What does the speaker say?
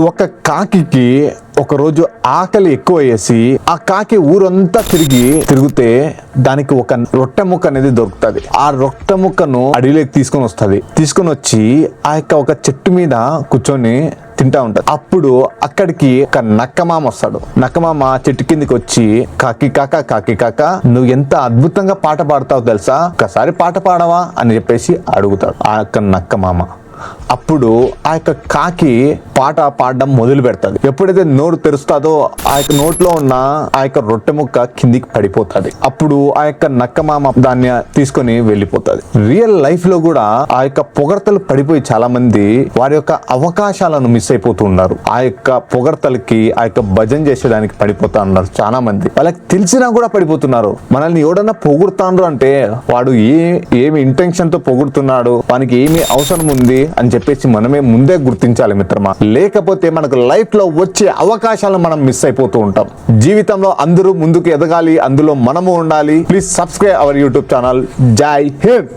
ఒక కాకికి ఒకరోజు ఆకలి ఎక్కువ వేసి ఆ కాకి ఊరంతా తిరిగి తిరిగితే దానికి ఒక రొట్టె ముక్క అనేది దొరుకుతుంది. ఆ రొట్టె ముక్కను అడవిలోకి తీసుకొని వస్తుంది. తీసుకొని వచ్చి ఆ యొక్క ఒక చెట్టు మీద కూర్చొని తింటా ఉంటది. అప్పుడు అక్కడికి ఒక నక్కమామ వస్తాడు. నక్కమామ చెట్టు కిందికి వచ్చి కాకి కాక కాకి కాక నువ్వు ఎంత అద్భుతంగా పాట పాడతావు తెలుసా? ఒకసారి పాట పాడవా? అని చెప్పేసి అడుగుతాడు ఆ యొక్క నక్కమామ. అప్పుడు ఆ యొక్క కాకి పాట పాడడం మొదలు పెడుతుంది. ఎప్పుడైతే నోరు తెరుస్తుందో ఆ యొక్క నోట్లో ఉన్న ఆ యొక్క రొట్టె ముక్క కిందికి పడిపోతుంది. అప్పుడు ఆ యొక్క నక్కమామ దాన్ని తీసుకొని వెళ్ళిపోతుంది. రియల్ లైఫ్లో కూడా ఆ యొక్క పొగడతలు పడిపోయి చాలా మంది వారి యొక్క అవకాశాలను మిస్ అయిపోతూ ఉన్నారు. ఆ యొక్క పొగడతలకి ఆ యొక్క భజన చేసేదానికి పడిపోతా ఉన్నారు చాలా మంది వాళ్ళకి తెలిసినా కూడా పడిపోతున్నారు. మనల్ని ఎవడన్నా పొగుడుతాండ్రు అంటే వాడు ఏ ఏమి ఇంటెన్షన్తో పొగుడుతున్నాడు? వానికి ఏమి అవసరం ఉంది? అని చెప్పేసి మనమే ముందే గుర్తించాలి మిత్రమా. లేకపోతే మనకు లైఫ్లో వచ్చే అవకాశాలను మనం మిస్ అయిపోతూ ఉంటాం. జీవితంలో అందరూ ముందుకు ఎదగాలి అందులో మనము ఉండాలి. Please subscribe our YouTube channel Jai Hind